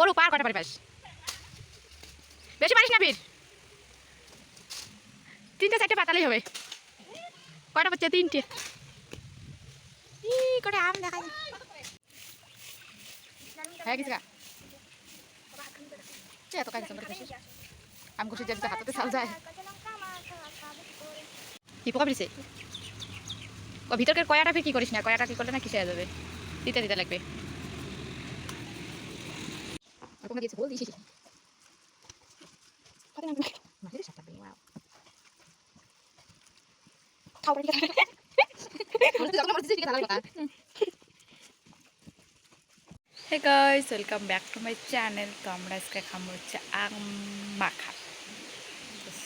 ওর পার কটা পারি পাস বেশি পারিস না বীর তিনটে, চারটে পাতালেই হবে। কয়টা পাচ্ছে তিনটে। কটা আম দেখা হ্যাঁ কিছু এত কাজ আম কুসি যেতে হাতে চাল যায়। কি পোকা ও ভিতরকার কয়াটা ফির কি করিস না? কয়াটা কি করলে না কিসে যাবে? দিতে দিতে লাগবে আর পোকা দিয়েছে বল দিয়েছি মাটির সাথে লাগবে, wow. খাও পারি না। বলতে যাব না, বলতে দিকে তালা লাগবে না। Hey guys welcome back to my channel তো আমরা আজকে খাব হচ্ছে আম মাখা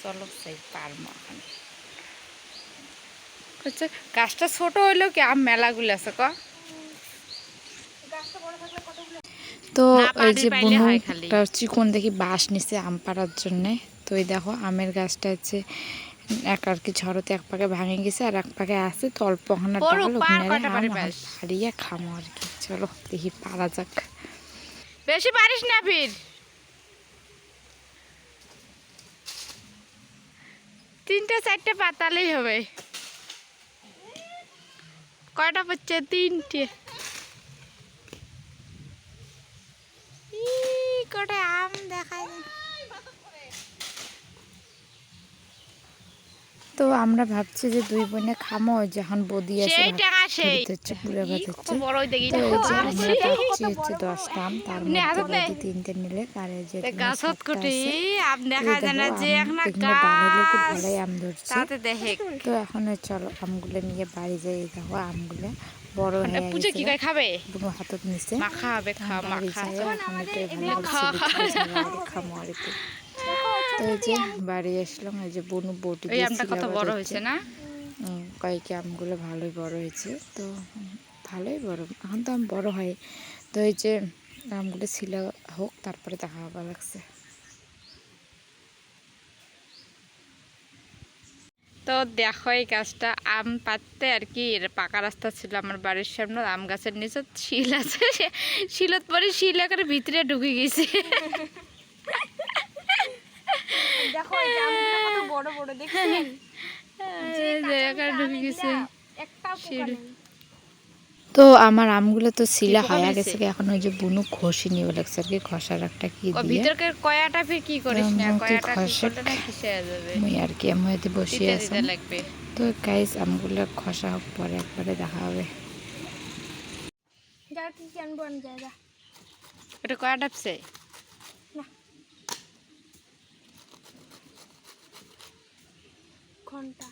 চলো সেই পারব এখন গাছটা ছোট হইলেও কি আম মেলাগুলো আছে ক? তো এই যে পানি বুনু একটা চিকন দেখি বাঁশ নিছে আম পাড়ার জন্যে। তো এই দেখো আমের গাছটা হচ্ছে এক আর কি ঝড়তে এক পাকে ভাঙে গেছে আর এক পাকে আছে। তো অল্প? হারিয়ে খামো আর কি। চলো দেখি পারা যাক। বেশি পারিস না ফির। তিনটে চারটে পাতালেই হবে। কয়টা পড়ছে? তিনটে। কটা আম দেখায় না। তো আমরা ভাবছি যে দুই বোনে খামো যখন বদি সেই হচ্ছে পুরো ভাত হচ্ছে। বড় দেখি? তো এই যে আমরা পাচ্ছি হচ্ছে দশটা আম তার মধ্যে তিনটে আর এই যে গাছত কুটি এই না যে একটা এখানে ভালোই আম ধরছে। তাতে দেখে। তো এখন চলো আমগুলো নিয়ে বাড়ি যাই দেখো আমগুলো বড় হয়ে পুজো কি করে খাবে? বুনো হাতত নিছে। মাখা হবে খা মাখা। এখন ভালো খামো আর কি। তো এই যে বাড়ি আসলাম এই যে বনু বটি আমটা কত বড় হয়েছে না? কয়েকটি আমগুলো ভালোই বড় হয়েছে তো ভালোই বড় এখন তো আম বড় হয়। তো এই যে আমগুলো ছিল হোক তারপরে দেখা হবার লাগছে। তো দেখো এই গাছটা আম পাততে আর কি পাকা রাস্তা ছিল আমার বাড়ির সামনে আম গাছের নিচে শিল আছে শিলত পরে শিল একেবারে ভিতরে ঢুকে গেছে। দেখো এই আমগুলো কত বড় বড় দেখছেন? এই ঢুকে গেছে। একটাও পোকা নেই। তো আমার আমগুলো তো শিলা হয়ে? গেছে এখন ওই যে বুনু ঘষি নিয়ে লাগছে আর কি ঘষার একটা কি দিয়ে? ভিতরকার কয়াটা ফির কি করিস না তো কয়াটা কি খসে। না কিসে যাবে? মুই আর কি আমি হয়তো বসে আছি তো গাইস আমগুলো খসা হোক পরে একবারে দেখা হবে। যা কি আনব আমি যা ওটা কয়া ডাবছে? ঘণ্টা।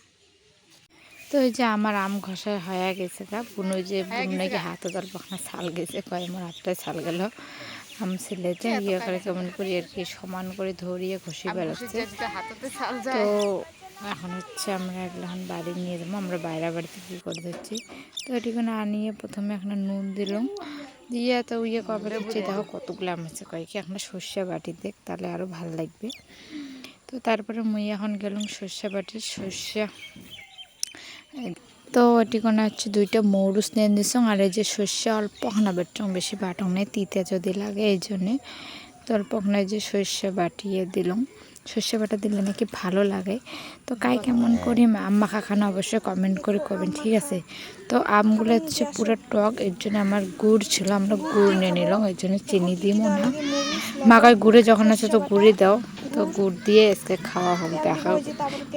তো এই যে আমার আম ঘষা হয়ে গেছে তা বুনো যে নাকি? হাতে দল পাখনা ছাল গেছে কয় আমার হাতটায় ছাল গেল। আম ছিলে যে ইয়ে করে কেমন করে আর কি সমান করে ধরিয়ে ঘষি বেড়াচ্ছে। তো এখন হচ্ছে আমরা এখন বাড়ি নিয়ে যাব আমরা বাইরে বাড়িতে কী করে দিচ্ছি তো এটিখানে আনিয়ে প্রথমে এখন নুন দিলাম। দিয়ে তো ইয়ে কবে দেখো কতগুলো আম আছে কয়েক এখন সর্ষে বাটি দেখ তাহলে আরও ভালো লাগবে। তো তারপরে মুই এখন গেলাম সর্ষে বাটির সর্ষে। তো এটিখানে হচ্ছে দুইটা মৌরুস নিয়ে দিচ্ছং আর এই যে সর্ষে অল্প খানা বেটং, বেশি বাটং নেই, তিতে যদি লাগে এই জন্যে। তো অল্প খানা যে সর্ষে বাটিয়ে দিলাম। সর্ষে বাটা দিলে নাকি ভালো লাগে। তো কাই কেমন করি আম মাখা অবশ্যই কমেন্ট করে করবেন, ঠিক আছে? তো আমগুলো হচ্ছে পুরো টক, এর জন্য আমার গুড় ছিল, আমরা গুড় নিয়ে নিলাম, এর জন্য চিনি দিমো না। মাগায় গুড়ে যখন আছে তো গুড়ি দাও। তো গুড় দিয়ে আজকে খাওয়া হোক, দেখা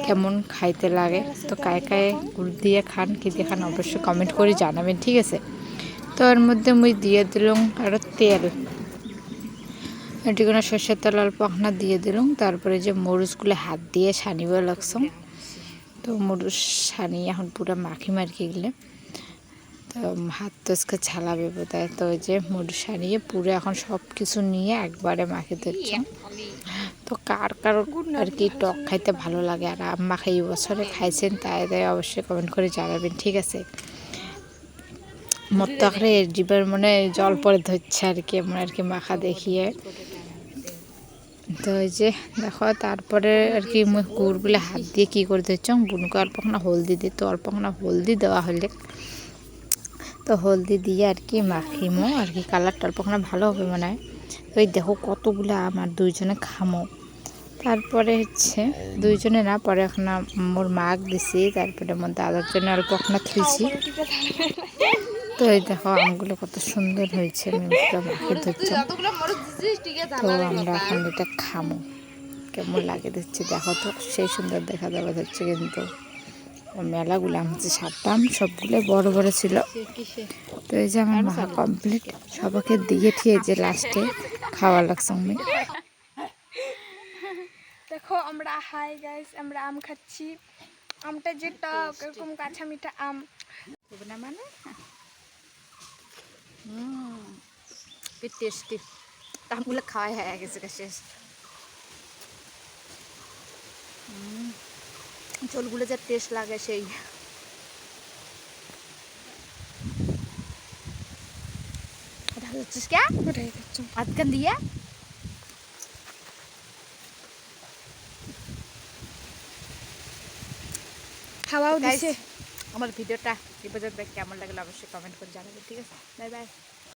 কেমন খাইতে লাগে। তো কায় কায় গুড় দিয়ে খান, কি দিয়ে খান, অবশ্যই কমেন্ট করে জানাবেন, ঠিক আছে? তো এর মধ্যে মুই দিয়ে দিলাম আরও তেল। এটি কোনো সর্ষের তেল অল্প আখনা দিয়ে দিলাম, তারপরে যে মরুচগুলো হাত দিয়ে সানিব লাগছম তো মরিচ সানিয়ে এখন পুরো মাখি মারকি গেলে। তো হাত তো আজকে ছালাবে বোধহয়। তো ওই যে মরুচ সানিয়ে পুরো এখন সব কিছু নিয়ে একবারে মাখি দিচ্ছি। তো কার কার আর কি টক খাইতে ভালো লাগে? আর আম মাখা এই বছরে খাইছেন তাই তাই অবশ্যই কমেন্ট করে জানাবেন ঠিক আছে? মোর তো আখরে জীবের মনে জল পরে ধরছে আর কি এমন আর কি মাখা দেখিয়ে। তো ওই যে দেখো তারপরে আর কি গুড়গুলো হাত দিয়ে কী করে দিচ্ছ বুনকে অল্পখানা হলদি দিত অল্পখানা হলদি দেওয়া হলে। তো হলদি দিয়ে আর কি মাখিমো আর কি কালারটা অল্পখানা ভালো হবে মনে হয়। ওই দেখো কতগুলো আমার দুইজনে খামো। তারপরে হচ্ছে দুইজনে না, পরে এখন মোর মাগ দিছি, তারপরে মোর দাদার জন্য অল্প এখন খেয়েছি তো এই দেখো আমগুলো কত সুন্দর হয়েছে, আমি মাকে ধরছি। তো আমরা এখন এটা খামো। কেমন লাগে দিচ্ছি দেখো তো, সেই সুন্দর দেখা যাবে হচ্ছে কিন্তু। মেলাগুলো, আমি যে সারতাম, সবগুলো বড় বড় ছিল। তো এই যে আমার মা কমপ্লিট সবাইকে দিয়ে ঠিয়ে যে লাস্টে খাওয়া লাগছে আমি আমরা হাই গাইস আমরা আম খাচ্ছি। আমটা যে টক এরকম কাঁচা মিঠা আম। হবে না মানে? হুম কি টেস্টি আমগুলো খাওয়াই হয়ে গেছে গা শেষ। হুম, ঝোলগুলো যা টেস্ট লাগে সেই। এটা হচ্ছিস কে? ওটাই খাচ্ছি আজকান খাওয়াও দিছে। আমার ভিডিওটা এ পর্যন্ত কেমন লাগল অবশ্যই কমেন্ট করে জানাবেন ঠিক আছে? Bye bye